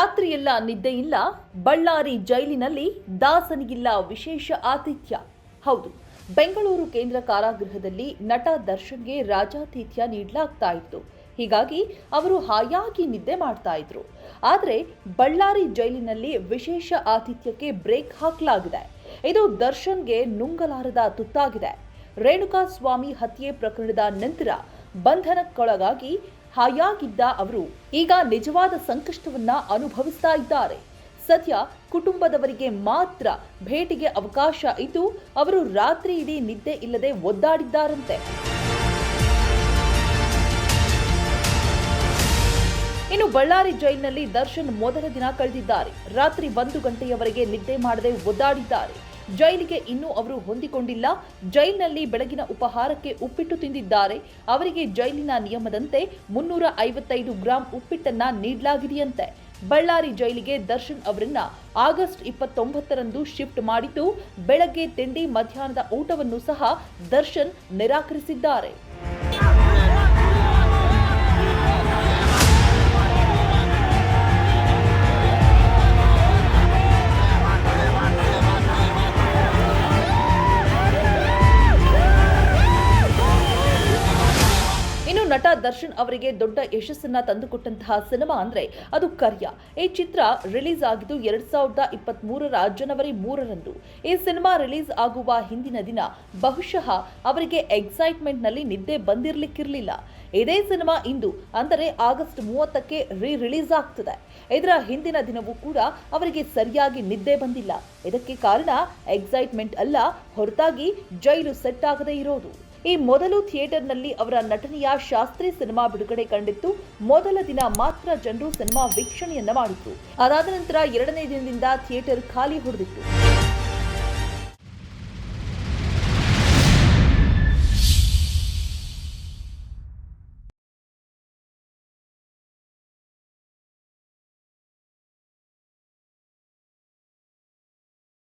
ರಾತ್ರಿಯೆಲ್ಲ ನಿದ್ದೆ ಇಲ್ಲ. ಬಳ್ಳಾರಿ ಜೈಲಿನಲ್ಲಿ ದಾಸನಿಗಿಲ್ಲ ವಿಶೇಷ ಆತಿಥ್ಯ. ಹೌದು, ಬೆಂಗಳೂರು ಕೇಂದ್ರ ಕಾರಾಗೃಹದಲ್ಲಿ ನಟ ದರ್ಶನ್ಗೆ ರಾಜಾತಿಥ್ಯ ನೀಡಲಾಗ್ತಾ ಇತ್ತು. ಹೀಗಾಗಿ ಅವರು ಹಾಯಾಗಿ ನಿದ್ದೆ ಮಾಡ್ತಾ ಇದ್ರು. ಆದರೆ ಬಳ್ಳಾರಿ ಜೈಲಿನಲ್ಲಿ ವಿಶೇಷ ಆತಿಥ್ಯಕ್ಕೆ ಬ್ರೇಕ್ ಹಾಕಲಾಗಿದೆ. ಇದು ದರ್ಶನ್ಗೆ ನುಂಗಲಾರದ ತುತ್ತಾಗಿದೆ. ರೇಣುಕಾ ಸ್ವಾಮಿ ಹತ್ಯೆ ಪ್ರಕರಣದ ನಂತರ ಬಂಧನಕ್ಕೊಳಗಾಗಿ ಹಾಯಾಗಿದ್ದ ಅವರು ಈಗ ನಿಜವಾದ ಸಂಕಷ್ಟವನ್ನ ಅನುಭವಿಸ್ತಾ ಇದ್ದಾರೆ. ಸದ್ಯ ಕುಟುಂಬದವರಿಗೆ ಮಾತ್ರ ಭೇಟಿಗೆ ಅವಕಾಶ ಇದ್ದು, ಅವರು ರಾತ್ರಿ ಇಡೀ ನಿದ್ದೆ ಇಲ್ಲದೆ ಒದ್ದಾಡಿದ್ದಾರಂತೆ. ಇನ್ನು ಬಳ್ಳಾರಿ ಜೈಲಿನಲ್ಲಿ ದರ್ಶನ್ ಮೊದಲ ದಿನ ಕಳೆದಿದ್ದಾರೆ. ರಾತ್ರಿ ಒಂದು ಗಂಟೆಯವರೆಗೆ ನಿದ್ದೆ ಮಾಡದೆ ಒದ್ದಾಡಿದ್ದಾರೆ. ಜೈಲಿಗೆ ಇನ್ನೂ ಅವರು ಹೊಂದಿಕೊಂಡಿಲ್ಲ. ಜೈಲಿನಲ್ಲಿ ಬೆಳಗಿನ ಉಪಹಾರಕ್ಕೆ ಉಪ್ಪಿಟ್ಟು ತಿಂದಿದ್ದಾರೆ. ಅವರಿಗೆ ಜೈಲಿನ ನಿಯಮದಂತೆ ಮುನ್ನೂರ ಐವತ್ತೈದು ಗ್ರಾಂ ಉಪ್ಪಿಟ್ಟನ್ನ ನೀಡಲಾಗಿದೆಯಂತೆ. ಬಳ್ಳಾರಿ ಜೈಲಿಗೆ ದರ್ಶನ್ ಅವರನ್ನ ಆಗಸ್ಟ್ ಇಪ್ಪತ್ತೊಂಬತ್ತರಂದು ಶಿಫ್ಟ್ ಮಾಡಿದ್ದು, ಬೆಳಗ್ಗೆ ತಿಂಡಿ ಮಧ್ಯಾಹ್ನದ ಊಟವನ್ನು ಸಹ ದರ್ಶನ್ ನಿರಾಕರಿಸಿದ್ದಾರೆ. ನಟ ದರ್ಶನ್ ಅವರಿಗೆ ದೊಡ್ಡ ಯಶಸ್ಸನ್ನ ತಂದುಕೊಟ್ಟಂತಹ ಸಿನಿಮಾ ಅಂದ್ರೆ ಅದು ಕರ್ಯ. ಈ ಚಿತ್ರ ರಿಲೀಸ್ ಆಗಿದ್ದು ಎರಡ್ ಸಾವಿರದ ಇಪ್ಪತ್ತ್ ಮೂರರ ಜನವರಿ ಮೂರರಂದು. ಈ ಸಿನಿಮಾ ರಿಲೀಸ್ ಆಗುವ ಹಿಂದಿನ ದಿನ ಬಹುಶಃ ಅವರಿಗೆ ಎಕ್ಸೈಟ್ಮೆಂಟ್ನಲ್ಲಿ ನಿದ್ದೆ ಬಂದಿರಲಿಕ್ಕಿರಲಿಲ್ಲ. ಇದೇ ಸಿನಿಮಾ ಇಂದು, ಅಂದರೆ ಆಗಸ್ಟ್ ಮೂವತ್ತಕ್ಕೆ ರೀ ರಿಲೀಸ್ ಆಗ್ತದೆ. ಇದರ ಹಿಂದಿನ ದಿನವೂ ಕೂಡ ಅವರಿಗೆ ಸರಿಯಾಗಿ ನಿದ್ದೆ ಬಂದಿಲ್ಲ. ಇದಕ್ಕೆ ಕಾರಣ ಎಕ್ಸೈಟ್ಮೆಂಟ್ ಅಲ್ಲ, ಹೊರತಾಗಿ ಜೈಲು ಸೆಟ್ ಆಗದೇ ಇರೋದು. ಈ ಮೊದಲು ಥಿಯೇಟರ್ನಲ್ಲಿ ಅವರ ನಟನೆಯ ಶಾಸ್ತ್ರಿ ಸಿನಿಮಾ ಬಿಡುಗಡೆ ಕಂಡಿತ್ತು. ಮೊದಲ ದಿನ ಮಾತ್ರ ಜನರು ಸಿನಿಮಾ ವೀಕ್ಷಣೆಯನ್ನ ಮಾಡಿತ್ತು ಅದಾದ ನಂತರ ಎರಡನೇ ದಿನದಿಂದ ಥಿಯೇಟರ್ ಖಾಲಿ ಹೊಡೆದಿತ್ತು.